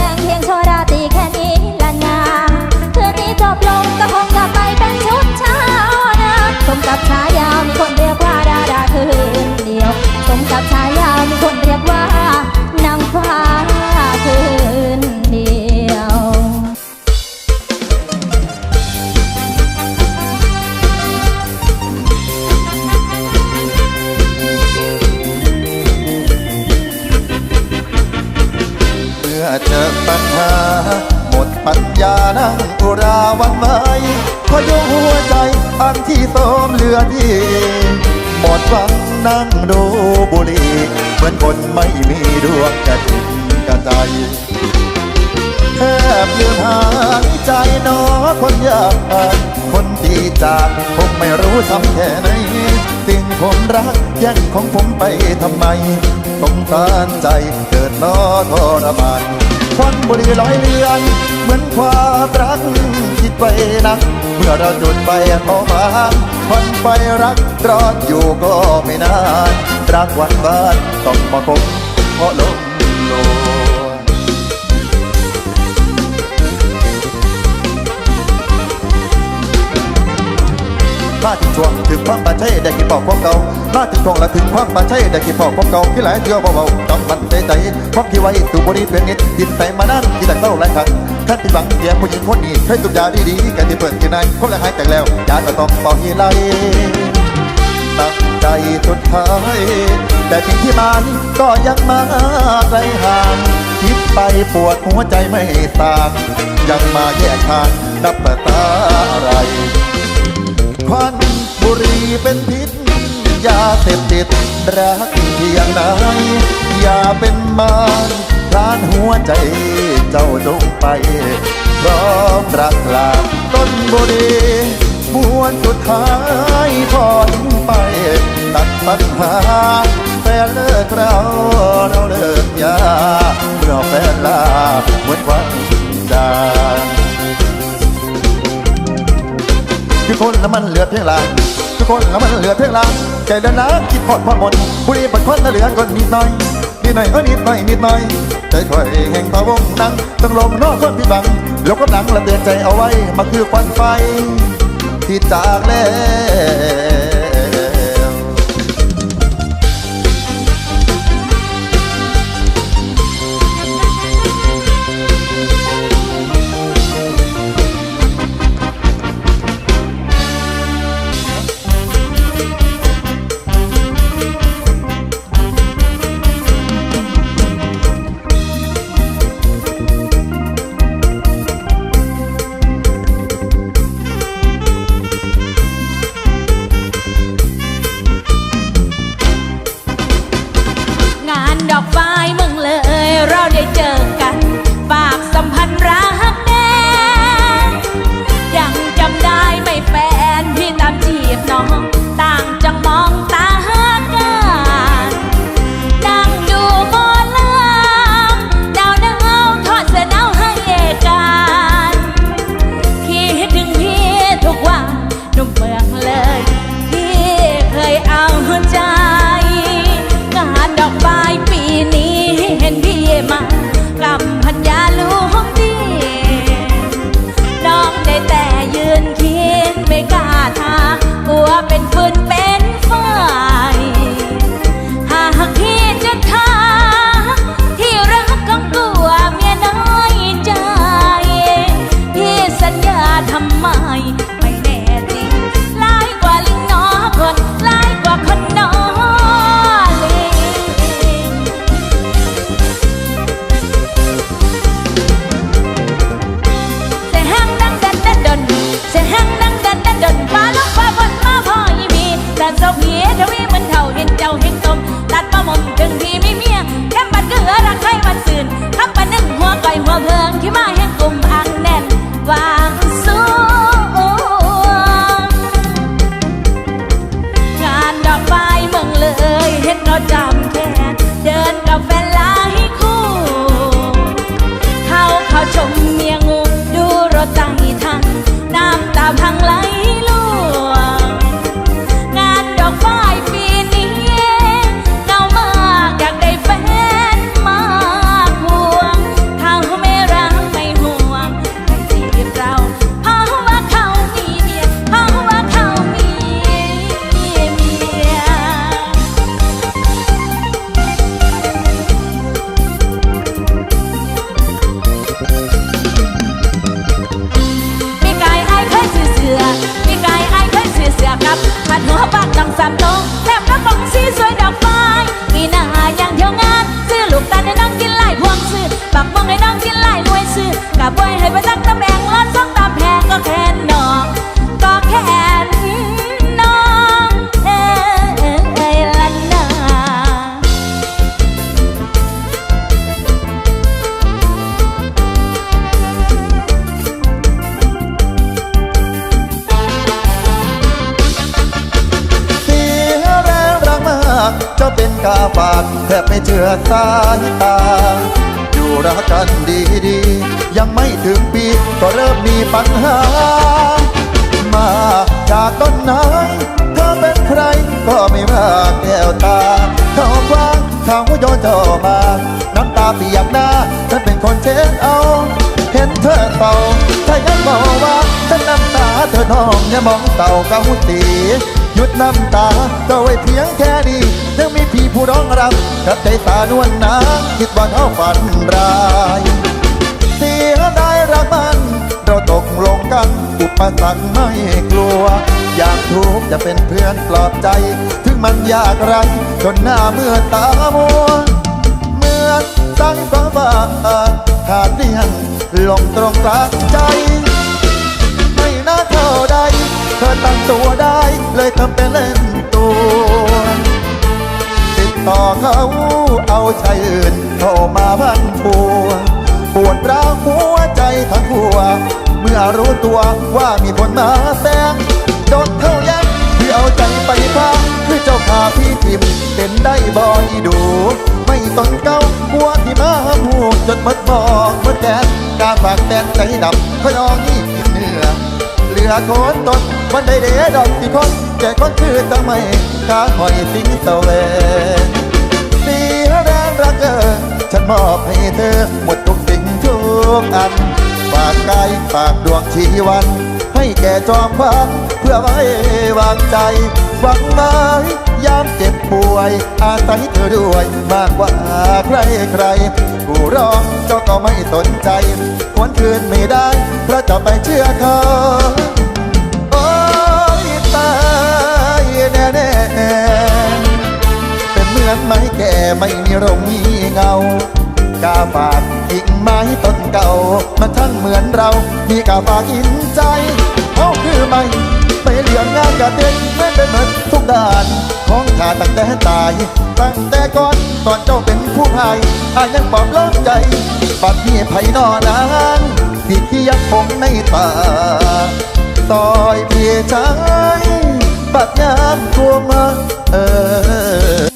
ดงเพียงชั่วราตรีแค่นี้ละนาคืนนี้จบลงก็คงกลับไปเป็นชุดเช้านะสมกับฉายามีคนเรียกว่าดาราคืน ดปัญญานั่งอุราวันไว้พยุงหัวใจอันที่โทรมเหลือดีหมดหวังนั่งดูบุหรี่เหมือนคนไม่มีดวงกระจิตกระใจแทบลืมหายใจนอคนยากคนที่จากคงไม่รู้ทำแค่ไหนสิ่งผมรักแย่งของผมไปทำไมสงสารใจเกิดนอทรมาน ควันบุหรี่ลอยเลือน เหมือนความรักคิดไปนัก เมื่อเราจุดไปพอมาคนไปรักรอดอยู่ก็ไม่นาน รักวันบ้านต้องมาคบเพราะลม มาถึงช่วงถึงความบาใช่ได้กี่ปอกของเก่ามาถึงช่วงและถึงความบาใช่ได้กี่ปอกของเก่าที่หลายเทื่อเบาๆจำมันใจใจความที่ไว้สู่บริเวณนี้กินไปมานั่นที่แต่เต้าหลายครั้งท่านที่หวังเดียผู้หญิงคนนี้เคยตุกยาดีๆแกที่เปิดที่ไหนคนละหายแต่แล้วยาก็ต้องบอกยีไลตั้งใจสุดท้ายแต่สิ่งที่มันก็ยังมาไกลห่างคิดไปปวดหัวใจไม่ต่างยังมาแยกทางนับแต่ตาอะไร ควันบุรีเป็นพิษยาเสพติดรักเพียงไหนอย่าเป็นมารพลานหัวใจเจ้าจงไปพร้อมรักลาต้นบุรี่มวนสุดท้ายทอดไป ตัดปัญหาแฟนเลิกเราเราเลิกยาเมื่อแฟนลาเหมือนควันจา คือคนแล้วมันเหลือเพียงลางคือคนแล้วมันเหลือเพียงลางใจเดินนะคิดพอดพอดหมดบุรีบัดคนแลเหลือคนนิดหน่อยนิดหน่อยเออนิดหน่อยนิดหน่อยใจถอยแห่งตะวงนั่งต้องลมนอกคนที่บังแล้วก็หนังและเตือนใจเอาไว้มาคือควันไฟที่จากแล้ว สามตรงแน้องอย่ามองเต่าเกาตีหยุดน้ำตาก็ไว้เพียงแค่นี้ยังมีพี่ผู้ร้องรับกับใจตานวลนางคิดว่าเขาฝันร้ายเสียดายรักมันเราตกลงกันอุปสรรคไม่กลัว อยากทุกจะเป็นเพื่อนปลอบใจ ถึงมันยากไรจนหน้าเมื่อตามัวเมือตั้งฟ้าบาขาดเรียงลงตรงกลางใจ เธอตั้งตัวได้ เลยทำเป็นเล่นตัวติดต่อเขาเอาชายอื่นเข้ามาพันปัวปวดร้าวหัวใจทั้งหัว เมื่อรู้ตัวว่ามีคนมาแซงโดนเท่ายังที่เอาใจไปพังคือเจ้าขาพี่ทิมเป็นได้บอยดู ไม่ต้องเก้าหัวที่มาหูจนมดบอกมดแกนกาฝากแตนใจดำขยองนี่กินเนื้อเห ลือโคนตนวันใดเดดอกที่คนแก่คนคือทำไมขาหอยสิงเสวสีแรงรักเออฉันมอบให้เธอ หมดทุกสิ่งทุกอันฝากกายฝากดวงชีวัน ให้แก่จอมพันเพื่อไว้วางใจหวังไม้ยามเจ็บป่วย อาศัยเธอด้วยมากกว่าใครใคร ผู้ร้องเจ้าก็ไม่สนใจหวนคืนไม่ได้ เพราะจะไปเชื่อเขาโอ้ยตายแน่แน่ๆเป็นเหมือนไม้แก่ไม่มีร่มมีเงากาฝากกิ่งไม้ต้นเก่า มันทั้งเหมือนเรา มีกาฝากอินใจเขาคือไม่ไม่เหลืองงานกะเด็กไม่เป็นเหมือนทุกด้าน ของข้าตั้งแต่ตาย ตั้งแต่ก่อนตอนเจ้าเป็นผู้ชายอายังปลอบล้อมใจปัดพี่ไผ่นอนางที่ที่ยักผมในตาต่อยเพี่ชายปัดยามตัวมาเออ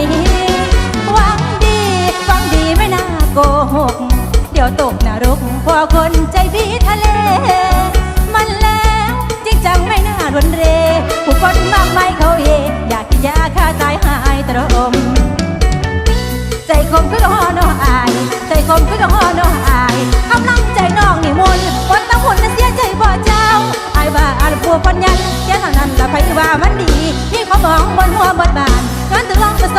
นี้หวังดีฟังดีไม่น่าโกหก เดี๋ยวตกนรกพอคนใจดีทะเล มันแล้วจริงจังไม่น่ารุนเร ผู้คนมากมายเขาเองอยากกินยาฆ่าตายหายตรม ใจคมคือหอนออาย ใจคมคือหอนออายกำลังใจน้องนี่มนวันต้องหุ่นและเสียใจบ่เจ้าไอ้บ่าอันผัวปัญญันแค่นั้นละไปว่ามันดีที่เขามองบนหัวบนบ่า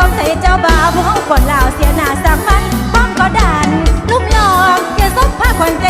มใส่เจ้าบ่าวผู้เขาคนลาวเสียหน้าสักมันป้อมก็ดันลุ่มหลอกอย่าซบผ้าคนใจ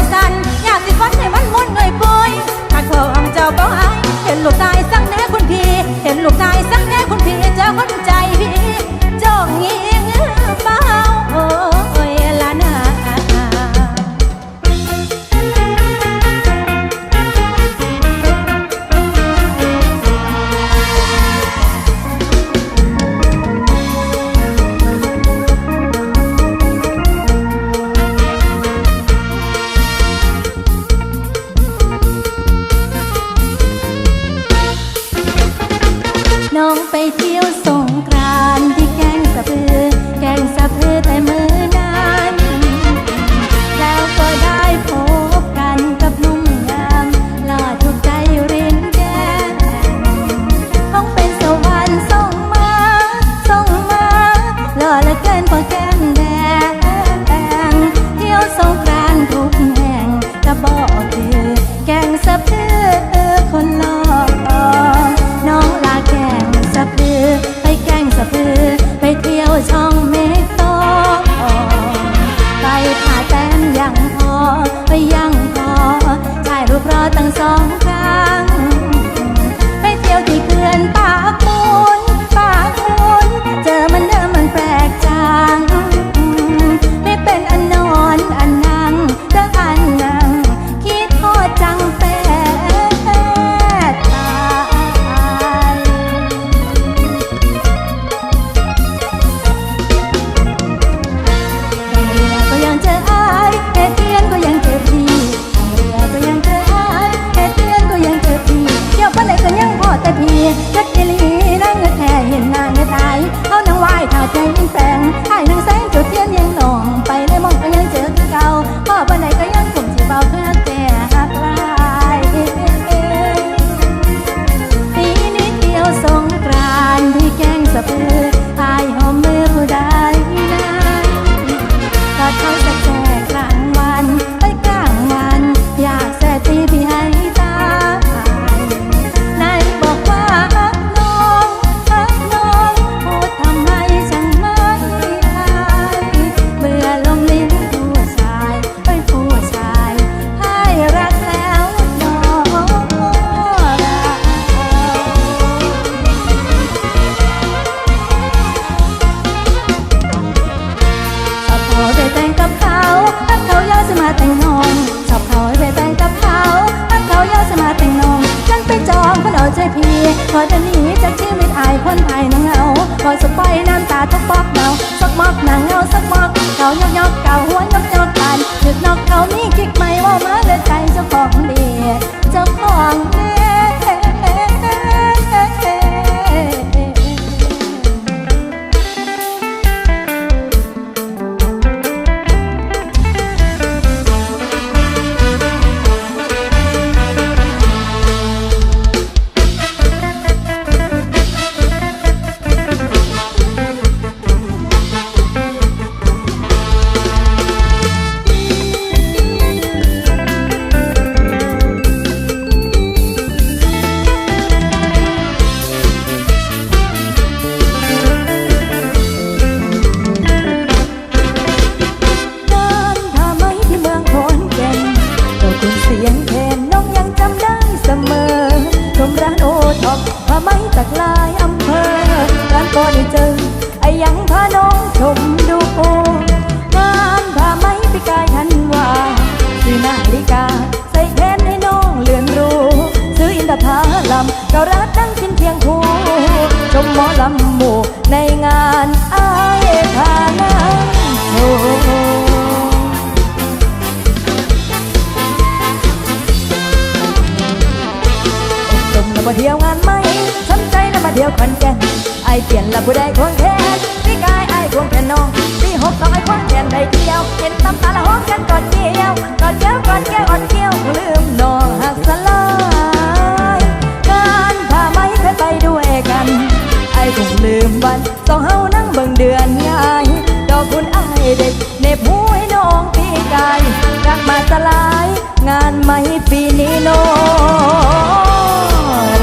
สองเฮานั่งเบิ่งเดือนยายดอกคุณอายเด็กเน็บหูให้น้องพี่กายรักมาจะลาย งานไหมปีนี้น้อ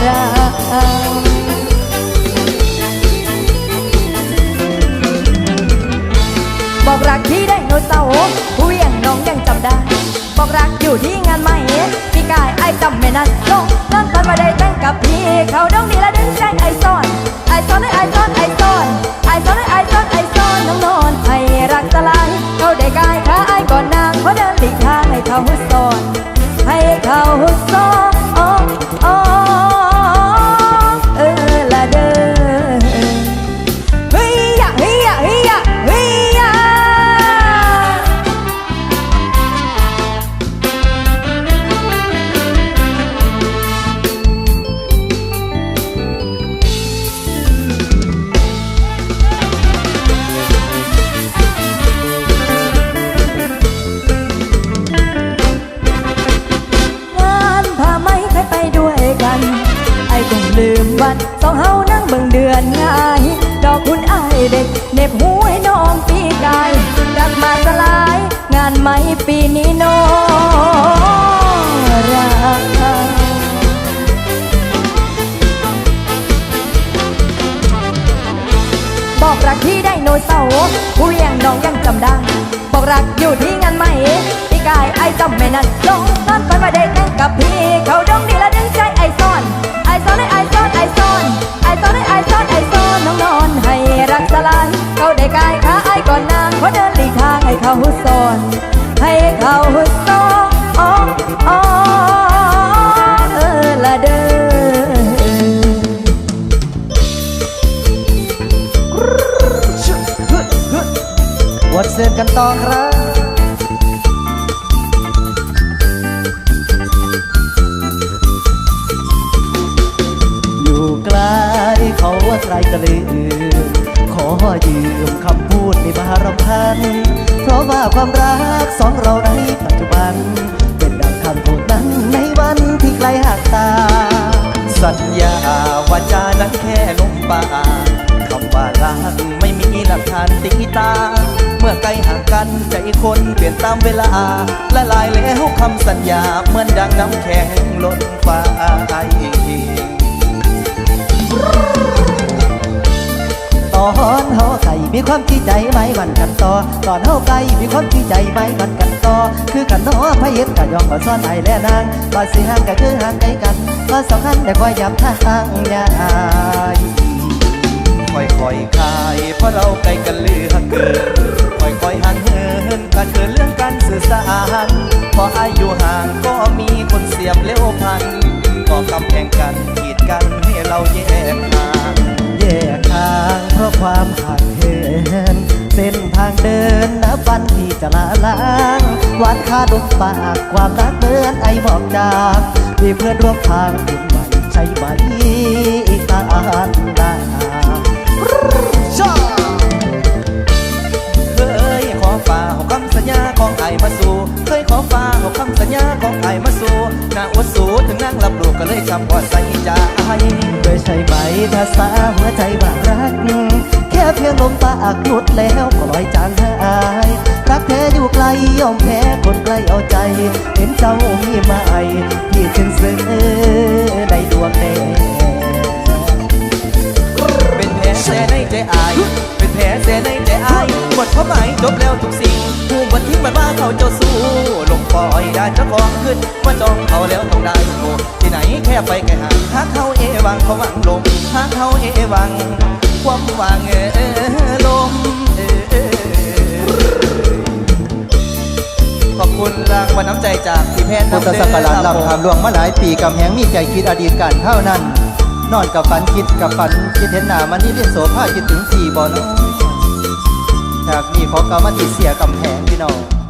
รับอกรักที่ได้โนเสาร์ผู้เวียงน้องยังจำได้ บอกรักอยู่ที่งานไหมพี่กายไอ้จำไม่นัดลงนั่นตอนมาได้แต่งกับพี่ เขาดองดีและดึงแจ้งไอ้ซ่อนไอ้ซ่อนไอ้ซ่อนไอ้ รักไอ้ซ้อนน้องนอนให้รักตะลายเขาได้กายขาไอ้ก่อนนางเพราะเดินหลีกทางให้เขาหุดซ้อนให้เขาหุดซ้อนโอ้โอ ผู้เลี้ยงน้องยังจำได้บอกรักอยู่ที่งานไหมพี่กายไอ้จำไม่นั้นลงนั่นไปมาได้แต่งกับพี่ เขาดองดีและดึงใจไอซ่อนไอซ่อนไอซ่อนไอซ่อนไอซ่อนไอซ่อนไอซ่อนน้องนอนให้รักสลายเขาได้กายขาไอ้ก่อนนางเขาเดินหลีกทางให้เขาหุ่นซ่อนให้เขาหุ่น กันต่อครับอยู่ไกลเขาว่าไกลกะลือขอยืมคำพูดในบารพันเพราะว่าความรักสองเราในปัจจุบัน เป็นดังคำพูดนั้นในวันที่ไกลห่างตา สัญญา ไม่มีหลักฐานตีตา เมื่อไกลห่างกันใจคนเปลี่ยนตามเวลา ละลายแล้วคำสัญญา เหมือนดังน้ำแข็งล้นฟ้าตอนเฮาไก่มีความที่ใจไม่มันกันต่อ ตอนเฮาไก่มีความที่ใจไม่มันกันต่อ คือกันนาะพระเห็นก็ยอมก็ซ่อนไอแล่นางว่าสิห่างก็คือห่างไกลกันว่าสองคันได้คอยย้ำทางยาย ค่อยๆคายเพราะเราไกลกันเหลือเกินค่อยๆห่างเหินกันเกินเรื่องการสื่อสารพออายุห่างก็มีคนเสียบเลี้ยวพันก็กำแพงกันขีดกันให้เราแยกทางแยกทางเพราะความห่างเหินเส้นทางเดินนับวันที่จะลาล้างวัดค่าดมปากความรักเหมือนไอหมอกจางมีเพื่อนร่วมทางคุณใหม่ใช่ไหมอีกตาตาำสัญญาของไอ้มาสู่นาอวดสูถึงนางรับรู้ก็เลยจำว่าใส่ใจโดยใช่ไหมถ้าสาหัวใจบารัก แค่เพียงลมปากหลุดแล้วก็ลอยจางหายรักแท้อยู่ไกลยอมแพ้คนใกล้เอาใจ เห็นเจ้ามีมาไอที่จึงซึ้งในดวงแดงเป็นแผลแสในใจอาย แผลแสในใจอายหมดความหมายจบแล้วทุกสิ่งผู้บันทิ้งมันว่าเขาเจ้าสู้ลงปล่อยได้เจ้าของขึ้นว่าจองเขาแล้วต้องได้โอ้ที่ไหนแค่ไปแค่หางหากเขาเอวังเขาหวังลมหากเขาเอวัง ความหวังเออลมขอบคุณรางวัลน้ำใจจากพี่แพทย์พุทธศักราชลำคำหลวงมาหลายปีกำแหงมีใจคิดอดีตการเท่านั้น นอนกับฝันคิดกับฝันคิดเห็นหน้ามันนี่เรียนโสภาคิดถึงสี่บอนจากนี้ขอกรรมติเสียกำแพงพี่น้อง